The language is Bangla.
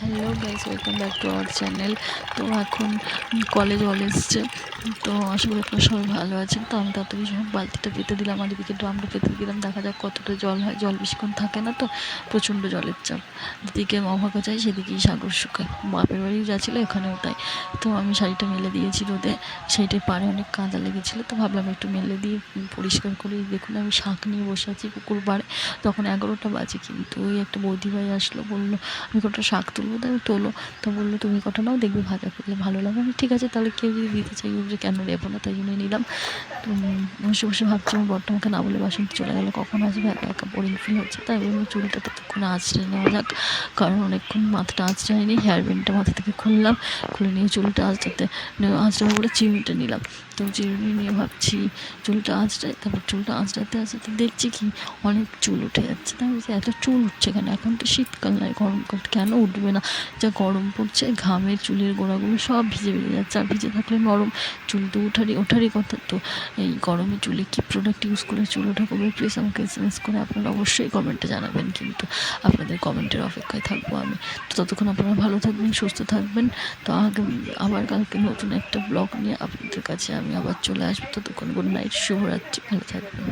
Hello guys, welcome back to our channel. তো এখন কলেজ জল এসছে। তো আশা করি আপনারা সবাই ভালো আছেন। তো আমি তাড়াতাড়ি সব বালতিটা পেতে দিলাম, আর এদিকে ড্রামটা পেতে দিলাম। দেখা যাক কতটা জল হয়। জল বেশিক্ষণ থাকে না তো, প্রচণ্ড জলের চাপ। যেদিকে অভাগা যায়, সেদিকেই সাগর শুকায়। বাপের বাড়ি যা ছিল এখানেও তাই। তো আমি শাড়িটা মেলে দিয়েছি রোদে। সেইটাই পাড়ে অনেক কাঁদা লেগেছিলো, তো ভাবলাম একটু মেলে দিয়ে পরিষ্কার করে দেখুন, আমি শাক নিয়ে বসে আছি পুকুর পাড়ে। তখন এগারোটা বাজে, কিন্তু ওই একটা বৌদি ভাই আসলো, বলল, আমি কটা শাক তুলবো তাই তোলো। তো বলল, তুমি কটা নাও, দেখবে ভাজা করলে ভালো লাগে আমি, ঠিক আছে, তাহলে কেউ যদি দিতে চাই যে, কেন নেব না? তাই জন্য নিলাম। তো বসে বসে ভাবছি, আমার বরটা না বলে বাসন চলে গেলো, কখন আসবে? একা একা বোরিং ফিল হচ্ছে। তাই বললাম চুলটা ততক্ষণ আঁচড়ে নেওয়া যাক, কারণ অনেকক্ষণ মাথাটা আঁচড়ায়নি হেয়ার ব্যান্ডটা মাথা থেকে খুললাম, খুলে নিয়ে চুলটা আঁচড়াতে আঁচড়াবো বলে চিরুনিটা নিলাম। তো চিরুনি নিয়ে ভাবছি, চুলটা আঁচড়াই, তারপর চুলটা আঁচড়াতে আঁচড়াতে দেখছি কি, অনেক চুল উঠে যাচ্ছে। তাই বলছি, এত চুল উঠছে কেন? এখন তো শীতকাল নয় গরমকাল, কেন উঠবে না? যা গরম পড়ছে, ঘামের চুলের গোড়াগুলো সব ভিজে ভিজে যাচ্ছে আর ভিজে থাকলে নরম চুল তো উঠারই ওঠারই কথা। তো এই গরমে চুলে কী প্রোডাক্ট ইউজ করে চুল ওঠা করবে প্লিজ আমাকে এস এম এস করে, আপনারা অবশ্যই কমেন্টে জানাবেন। কিন্তু আপনাদের কমেন্টের অপেক্ষায় থাকব আমি। তো ততক্ষণ আপনারা ভালো থাকবেন, সুস্থ থাকবেন। তো আগে, আবার কালকে নতুন একটা ব্লগ নিয়ে আপনাদের কাছে আমি আবার চলে আসব। ততক্ষণ গুড নাইট শুভরাত্রি, ভালো থাকবেন।